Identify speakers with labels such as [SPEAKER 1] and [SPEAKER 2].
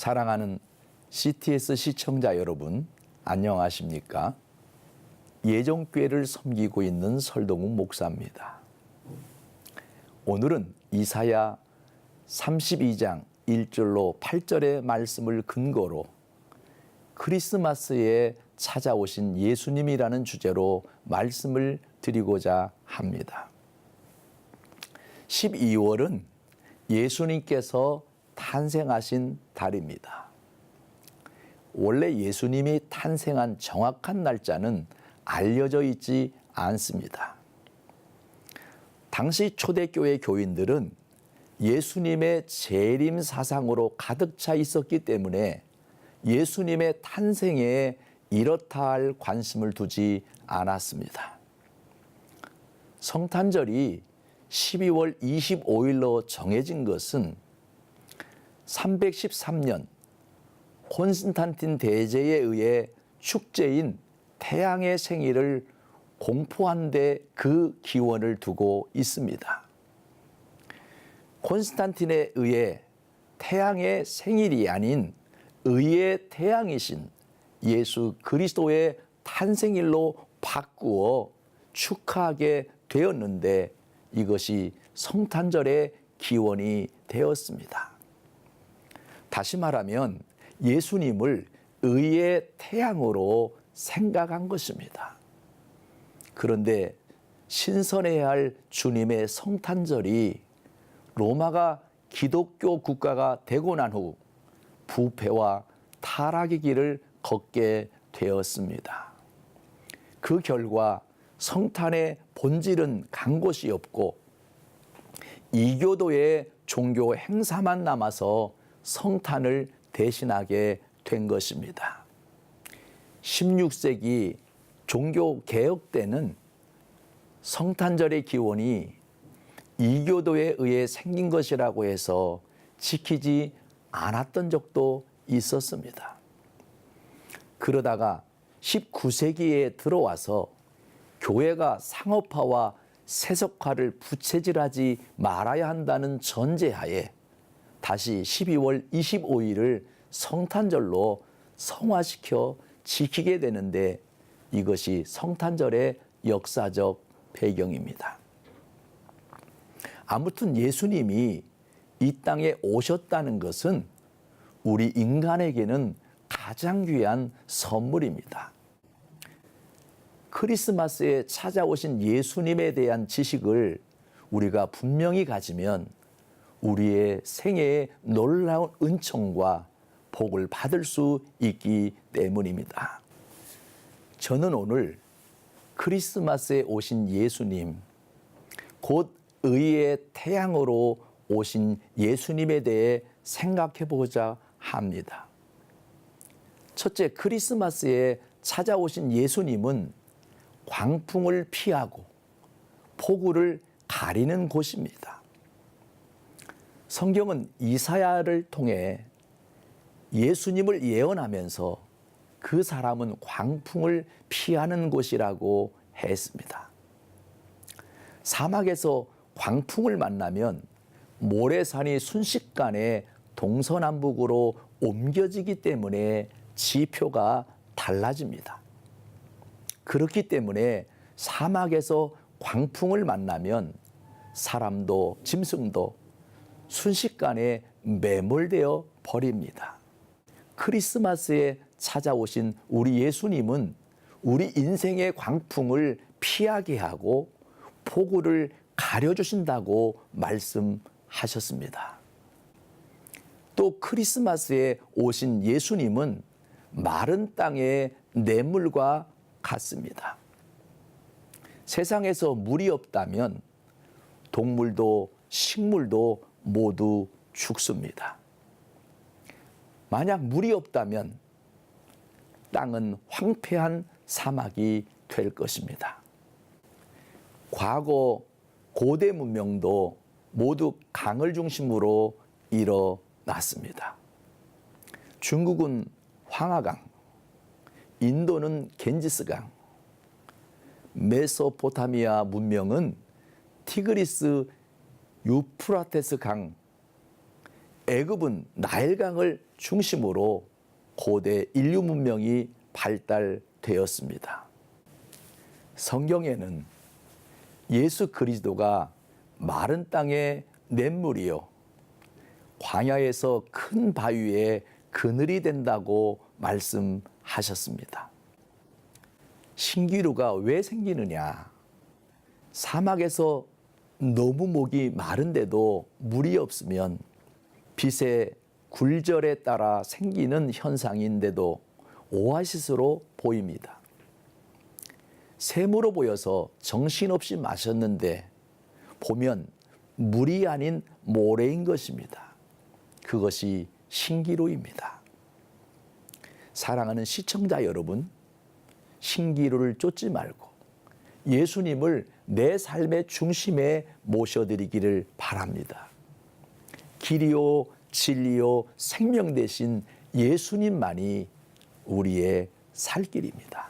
[SPEAKER 1] 사랑하는 CTS 시청자 여러분, 안녕하십니까? 예정교회를 섬기고 있는 설동훈 목사입니다. 오늘은 이사야 32장 1절로 8절의 말씀을 근거로 크리스마스에 찾아오신 예수님이라는 주제로 말씀을 드리고자 합니다. 12월은 예수님께서 탄생하신 달입니다. 원래 예수님이 탄생한 정확한 날짜는 알려져 있지 않습니다. 당시 초대교회 교인들은 예수님의 재림 사상으로 가득 차 있었기 때문에 예수님의 탄생에 이렇다 할 관심을 두지 않았습니다. 성탄절이 12월 25일로 정해진 것은 313년 콘스탄틴 대제에 의해 축제인 태양의 생일을 공포한 데 그 기원을 두고 있습니다. 콘스탄틴에 의해 태양의 생일이 아닌 의의 태양이신 예수 그리스도의 탄생일로 바꾸어 축하하게 되었는데 이것이 성탄절의 기원이 되었습니다. 다시 말하면 예수님을 의의 태양으로 생각한 것입니다. 그런데 신선해야 할 주님의 성탄절이 로마가 기독교 국가가 되고 난 후 부패와 타락의 길을 걷게 되었습니다. 그 결과 성탄의 본질은 간 곳이 없고 이교도의 종교 행사만 남아서 성탄을 대신하게 된 것입니다. 16세기 종교 개혁 때는 성탄절의 기원이 이교도에 의해 생긴 것이라고 해서 지키지 않았던 적도 있었습니다. 그러다가 19세기에 들어와서 교회가 상업화와 세속화를 부채질하지 말아야 한다는 전제하에 다시 12월 25일을 성탄절로 성화시켜 지키게 되는데 이것이 성탄절의 역사적 배경입니다. 아무튼 예수님이 이 땅에 오셨다는 것은 우리 인간에게는 가장 귀한 선물입니다. 크리스마스에 찾아오신 예수님에 대한 지식을 우리가 분명히 가지면 우리의 생애의 놀라운 은총과 복을 받을 수 있기 때문입니다. 저는 오늘 크리스마스에 오신 예수님, 곧 의의 태양으로 오신 예수님에 대해 생각해 보고자 합니다. 첫째, 크리스마스에 찾아오신 예수님은 광풍을 피하고 폭우를 가리는 곳입니다. 성경은 이사야를 통해 예수님을 예언하면서 그 사람은 광풍을 피하는 곳이라고 했습니다. 사막에서 광풍을 만나면 모래산이 순식간에 동서남북으로 옮겨지기 때문에 지표가 달라집니다. 그렇기 때문에 사막에서 광풍을 만나면 사람도 짐승도 순식간에 매몰되어 버립니다. 크리스마스에 찾아오신 우리 예수님은 우리 인생의 광풍을 피하게 하고 폭우를 가려주신다고 말씀하셨습니다. 또 크리스마스에 오신 예수님은 마른 땅의 냇물과 같습니다. 세상에서 물이 없다면 동물도 식물도 모두 죽습니다. 만약 물이 없다면 땅은 황폐한 사막이 될 것입니다. 과거 고대 문명도 모두 강을 중심으로 일어났습니다. 중국은 황하강, 인도는 겐지스강, 메소포타미아 문명은 티그리스 유프라테스 강, 애굽은 나일강을 중심으로 고대 인류 문명이 발달되었습니다. 성경에는 예수 그리스도가 마른 땅의 냇물이요 광야에서 큰 바위에 그늘이 된다고 말씀하셨습니다. 신기루가 왜 생기느냐? 사막에서 너무 목이 마른데도 물이 없으면 빛의 굴절에 따라 생기는 현상인데도 오아시스로 보입니다. 샘으로 보여서 정신없이 마셨는데 보면 물이 아닌 모래인 것입니다. 그것이 신기루입니다. 사랑하는 시청자 여러분, 신기루를 쫓지 말고 예수님을 내 삶의 중심에 모셔드리기를 바랍니다. 길이요, 진리요, 생명 대신 예수님만이 우리의 살 길입니다.